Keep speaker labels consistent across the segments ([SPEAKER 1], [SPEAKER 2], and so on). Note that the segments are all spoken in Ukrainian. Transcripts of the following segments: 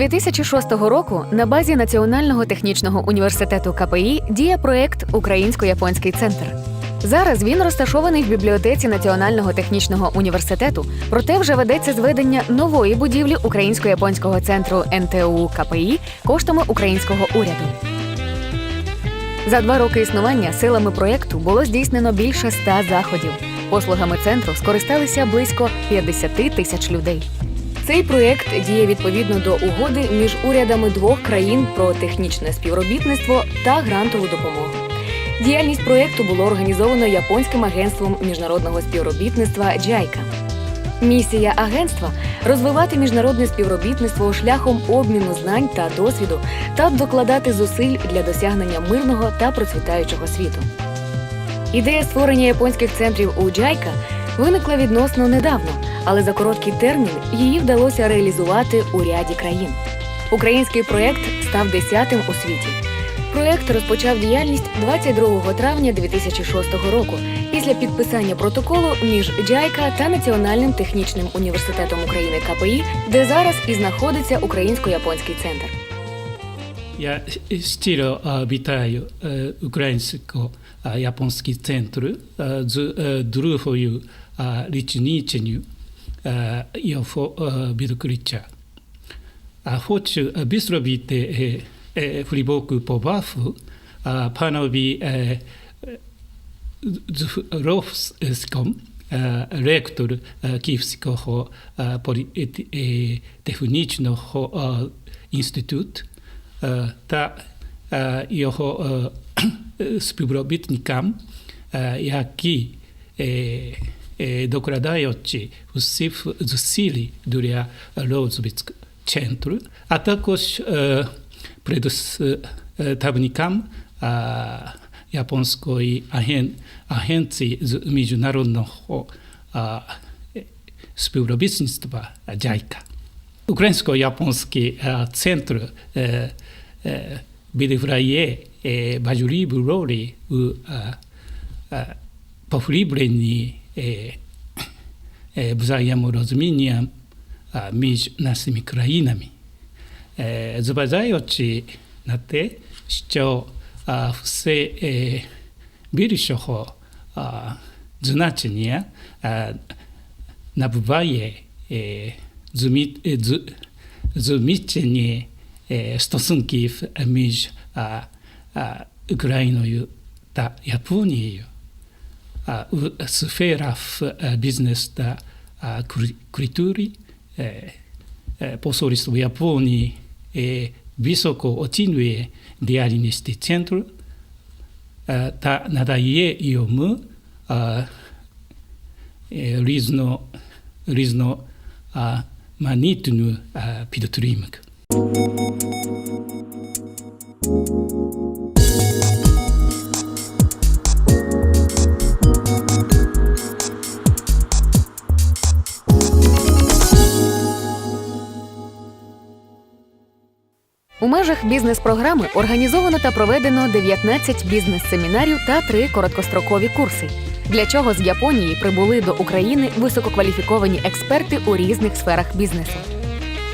[SPEAKER 1] З 2006 року на базі Національного технічного університету КПІ діє проект Українсько-японський центр. Зараз він розташований в бібліотеці Національного технічного університету, проте вже ведеться зведення нової будівлі Українсько-японського центру НТУ КПІ коштами українського уряду. За два роки існування силами проєкту було здійснено більше ста заходів. Послугами центру скористалися близько 50 тисяч людей. Цей проєкт діє відповідно до угоди між урядами двох країн про технічне співробітництво та грантову допомогу. Діяльність проєкту було організовано японським агентством міжнародного співробітництва JICA. Місія агентства розвивати міжнародне співробітництво шляхом обміну знань та досвіду та докладати зусиль для досягнення мирного та процвітаючого світу. Ідея створення японських центрів у JICA виникла відносно недавно, але за короткий термін її вдалося реалізувати у ряді країн. Український проєкт став десятим у світі. Проєкт розпочав діяльність 22 травня 2006 року після підписання протоколу між JICA та Національним технічним університетом України КПІ, де зараз і знаходиться Українсько-японський центр.
[SPEAKER 2] Я щиро вітаю е, українсько-японський центр е, з е, другою річницею е, його е, відкриття. А Хочу висловити глибоку повагу панові Зуровському, е, ректор Київського політехнічного інституту та його співробітникам, які докладаючи усіх зусиль для розвитку центру, а також представникам японської аген, агенції з міжнародного співробітництва JICA. Українсько-японський центр відіграє важливу роль у えーえー、ブザイアムロズミニアあミージュナスミクライナミ、えー、ズバザイオチなって市長あ不正、えー、ビル処方あズナチニアあナブバイエ、えー、ズミ、えー、ズズミチェニえー、ストスンキーフミージュああウクライナユタヤプーニーユ。Посольство Японії е, високо оцінює діяльність центру е, та надає йому а, е, різно, різно а, манітну а, підтримку.
[SPEAKER 1] У межах бізнес-програми організовано та проведено 19 бізнес-семінарів та 3 короткострокові курси. Для чого з Японії прибули до України висококваліфіковані експерти у різних сферах бізнесу.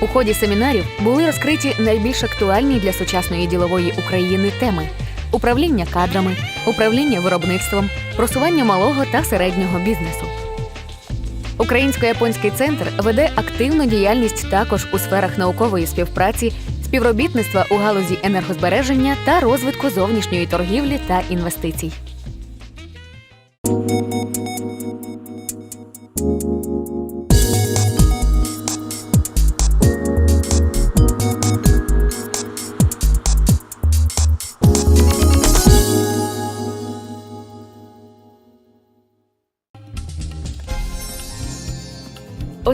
[SPEAKER 1] У ході семінарів були розкриті найбільш актуальні для сучасної ділової України теми: управління кадрами, управління виробництвом, просування малого та середнього бізнесу. Українсько-японський центр веде активну діяльність також у сферах наукової співпраці, співробітництва у галузі енергозбереження та розвитку зовнішньої торгівлі та інвестицій.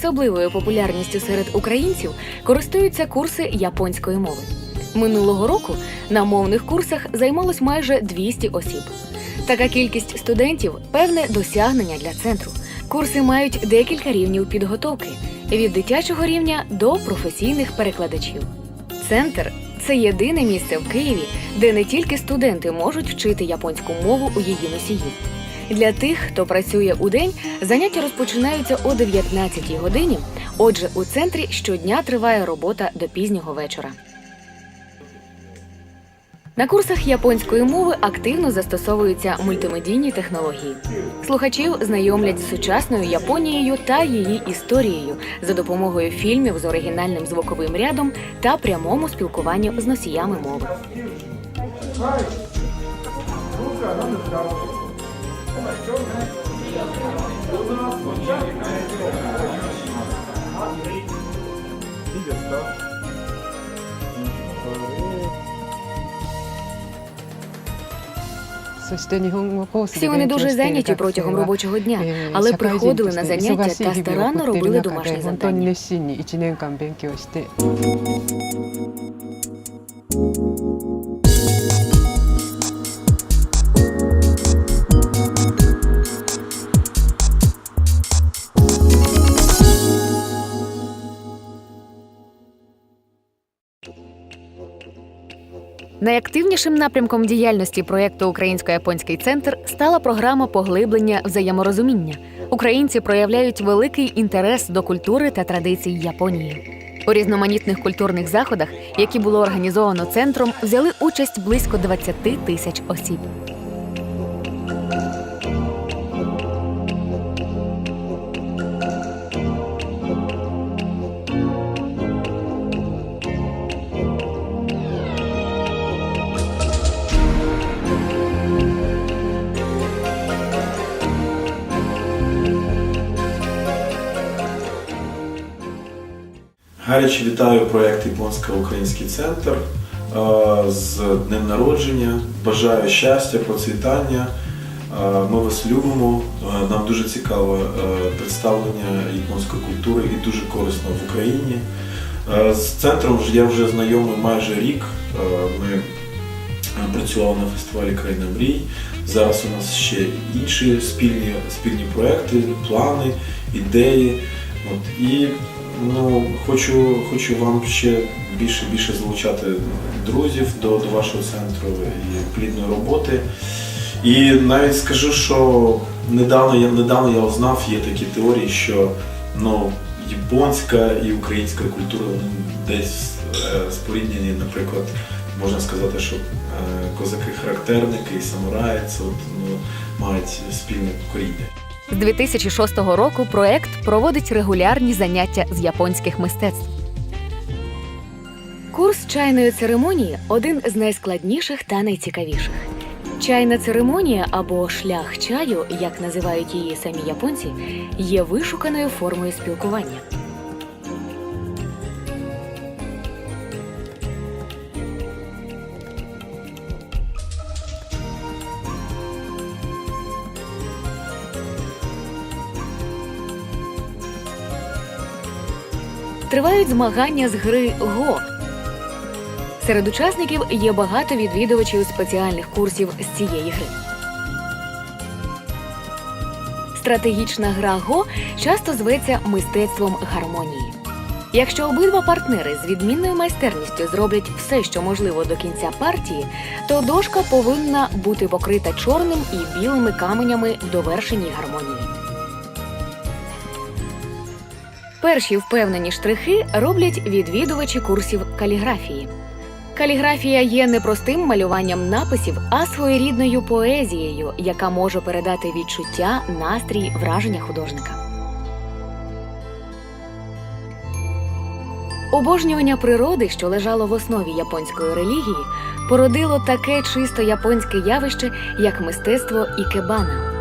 [SPEAKER 1] Особливою популярністю серед українців користуються курси японської мови. Минулого року на мовних курсах займалось майже 200 осіб. Така кількість студентів певне досягнення для центру. Курси мають декілька рівнів підготовки від дитячого рівня до професійних перекладачів. Центр це єдине місце в Києві, де не тільки студенти можуть вчити японську мову у її носії. Для тих, хто працює у день, заняття розпочинаються о 19 годині, Отже, у центрі щодня триває робота до пізнього вечора. На курсах японської мови активно застосовуються мультимедійні технології. Слухачів знайомлять з сучасною Японією та її історією за допомогою фільмів з оригінальним звуковим рядом та прямому спілкуванню з носіями мови.
[SPEAKER 3] Всі вони дуже зайняті протягом
[SPEAKER 1] робочого дня, але приходили на заняття та старанно робили домашні завдання. Найактивнішим напрямком діяльності проєкту Українсько-японський центр стала програма поглиблення взаєморозуміння. Українці проявляють великий інтерес до культури та традицій Японії. У різноманітних культурних заходах, які було організовано центром, взяли участь близько 20 тисяч осіб.
[SPEAKER 4] Гаряче вітаю проєкт Японсько-Український центр е, з днем народження. Бажаю щастя, процвітання. Е, Ми вас любимо. Е, Нам дуже цікаве представлення японської культури і дуже корисно в Україні. З центром я вже знайомий майже рік. Ми працювали на фестивалі Країна мрій. Зараз у нас ще інші спільні, спільні проекти, плани, ідеї. От, і ну, хочу, хочу вам ще більше більше залучати друзів до, до вашого центру і плідної роботи. І навіть скажу, що недавно я недавно я узнав, є такі теорії, що ну, японська і українська культура вони десь е, споріднені, наприклад, можна сказати, що е, козаки-характерники і самураї це от, ну, мають спільне коріння.
[SPEAKER 1] З 2006 року проект проводить регулярні заняття з японських мистецтв. Курс чайної церемонії один з найскладніших та найцікавіших. Чайна церемонія або шлях чаю, як називають її самі японці, є вишуканою формою спілкування. Тривають змагання з гри Го. Серед учасників є багато відвідувачів спеціальних курсів з цієї гри. Стратегічна гра Го часто зветься мистецтвом гармонії. Якщо обидва партнери з відмінною майстерністю зроблять все, що можливо до кінця партії, то дошка повинна бути покрита чорним і білими каменями в довершеній гармонії. Перші впевнені штрихи роблять відвідувачі курсів каліграфії. Каліграфія є не простим малюванням написів, а своєрідною поезією, яка може передати відчуття, настрій, враження художника. Обожнювання природи, що лежало в основі японської релігії, породило таке чисто японське явище, як мистецтво ікебана.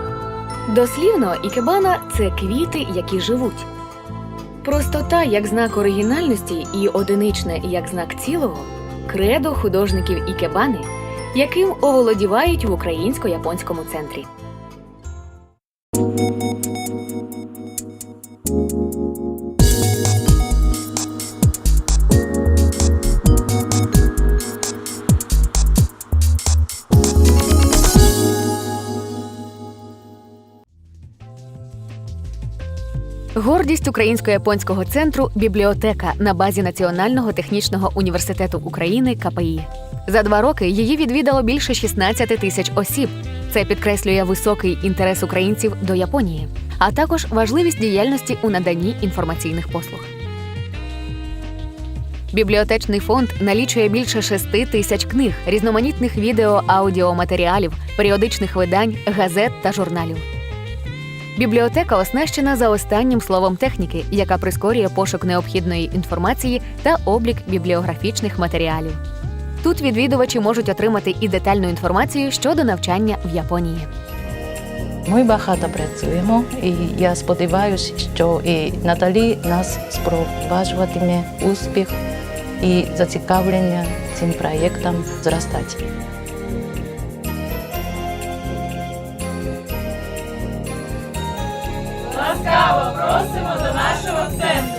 [SPEAKER 1] Дослівно, ікебана це квіти, які живуть. Простота як знак оригінальності і одиничне як знак цілого кредо художників ікебани, яким оволодівають в українсько-японському центрі. Гордість українсько-японського центру бібліотека на базі Національного технічного університету України КПІ. За два роки її відвідало більше 16 тисяч осіб. Це підкреслює високий інтерес українців до Японії, а також важливість діяльності у наданні інформаційних послуг. Бібліотечний фонд налічує більше шести тисяч книг, різноманітних відео, аудіоматеріалів, періодичних видань, газет та журналів. Бібліотека оснащена за останнім словом техніки, яка прискорює пошук необхідної інформації та облік бібліографічних матеріалів. Тут відвідувачі можуть отримати і детальну інформацію щодо навчання в Японії.
[SPEAKER 5] Ми багато працюємо, і я сподіваюся, що і надалі нас спроваджуватиме успіх і зацікавлення цим проєктом зростати. Просимо до нашого центру.